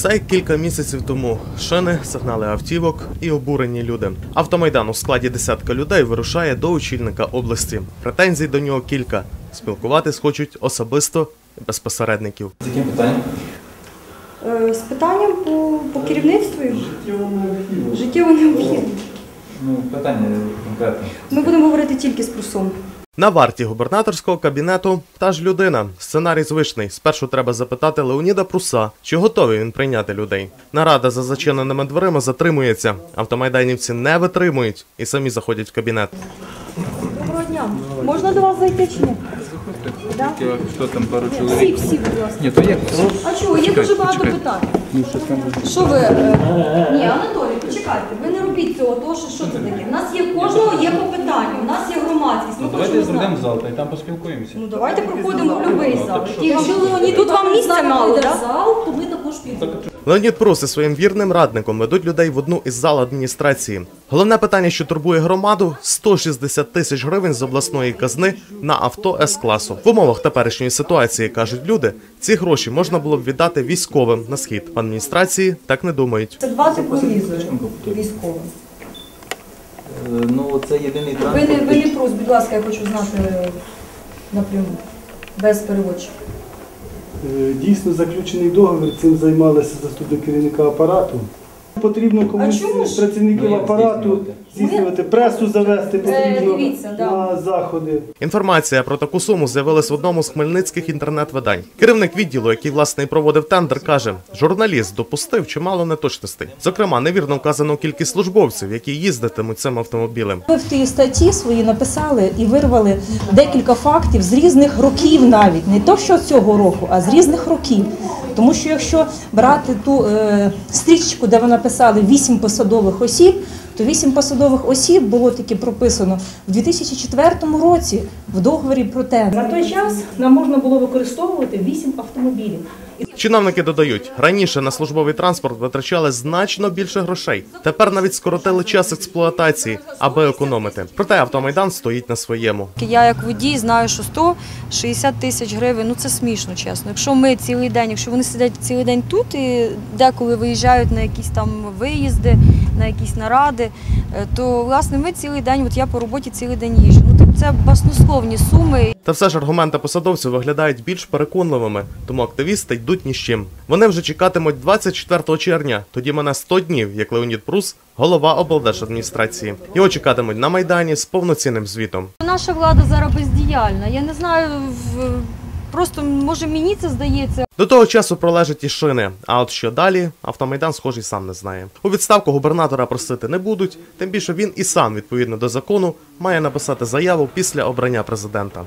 Все як кілька місяців тому. Шини, сигнали автівок і обурені люди. Автомайдан у складі десятка людей вирушає до очільника області. Претензій до нього кілька. Спілкуватись хочуть особисто і без посередників. З яким питанням? Е, З питанням по, по керівництву життєво необхідно. Життєво Ну, питання конкретне. Ми будемо говорити тільки з прусом. На варті губернаторського кабінету та ж людина. Сценарій звичний. Спершу треба запитати Леоніда Пруса, чи готовий він прийняти людей. Нарада за зачиненими дверима затримується. Автомайданівці не витримують і самі заходять в кабінет. Доброго дня. Можна до вас зайти чи ні? Да? Хто там пару чоловік? всі, будь ласка. Ні, то як? А чого? Є дуже багато питань. Що ви? е, Ні, Анатолій, почекайте, ви не робіть цього, того, що що це таке? У нас є в кожного є по питанню, у нас є громадськість. Ми Ну, давайте зайдемо в зал, та й там поспілкуємося. Ну давайте проходимо в будь-який зал. так Який вам- Тут вам місця мало, так? зал, то ми також підемо. Леонід Прус і своїм вірним радником ведуть людей в одну із зал адміністрації. Головне питання, що турбує громаду 160 тисяч гривень з обласної казни на авто С-класу. В умовах теперішньої ситуації кажуть люди, ці гроші можна було б віддати військовим на схід. В адміністрації так не думають. Це два тепловізори військовим. Е, Ну, це єдиний Ви не, транспорт. ви не прос, будь ласка, я хочу знати напряму. Без переводчика. Е, Дійсно заключений договір, цим займалися заступник керівника апарату. Потрібно комусь працівників Ну, апарату здійснювати? пресу завести потрібно дивіться, да. на заходи. Інформація про таку суму з'явилась в одному з хмельницьких інтернет-видань. Керівник відділу, який власне і проводив тендер, каже: журналіст допустив чимало неточностей. Зокрема, невірно вказано кількість службовців, які їздитимуть цим автомобілем. Ми в тій статті свої написали і вирвали декілька фактів з різних років навіть, не то що цього року, а з різних років. Тому що якщо брати ту е, стрічку, де ви написали вісім посадових осіб, то вісім посадових осіб було таки прописано в 2004 році в договорі про те. На той час нам можна було використовувати вісім автомобілів. Чиновники додають, раніше на службовий транспорт витрачали значно більше грошей. Тепер навіть скоротили час експлуатації, аби економити. Проте автомайдан стоїть на своєму. Я як водій знаю, що 160 тисяч гривень, ну це смішно, чесно. Якщо ми цілий день, якщо вони сидять цілий день тут і деколи виїжджають на якісь там виїзди, на якісь наради, е, то власне ми цілий день, от я по роботі цілий день їжджу. Ну це баснословні суми. Та все ж аргументи посадовців виглядають більш переконливими, тому активісти йдуть ні з чим. Вони вже чекатимуть 24 червня. Тоді мене 100 днів, як Леонід Прус, голова облдержадміністрації. Його чекатимуть на майдані з повноцінним звітом. Наша влада зараз бездіяльна. Я не знаю, просто може мені це здається. До того часу пролежать і шини. А от що далі, автомайдан, схожий, сам не знає. У відставку губернатора просити не будуть, тим більше він і сам, відповідно до закону, має написати заяву після обрання президента.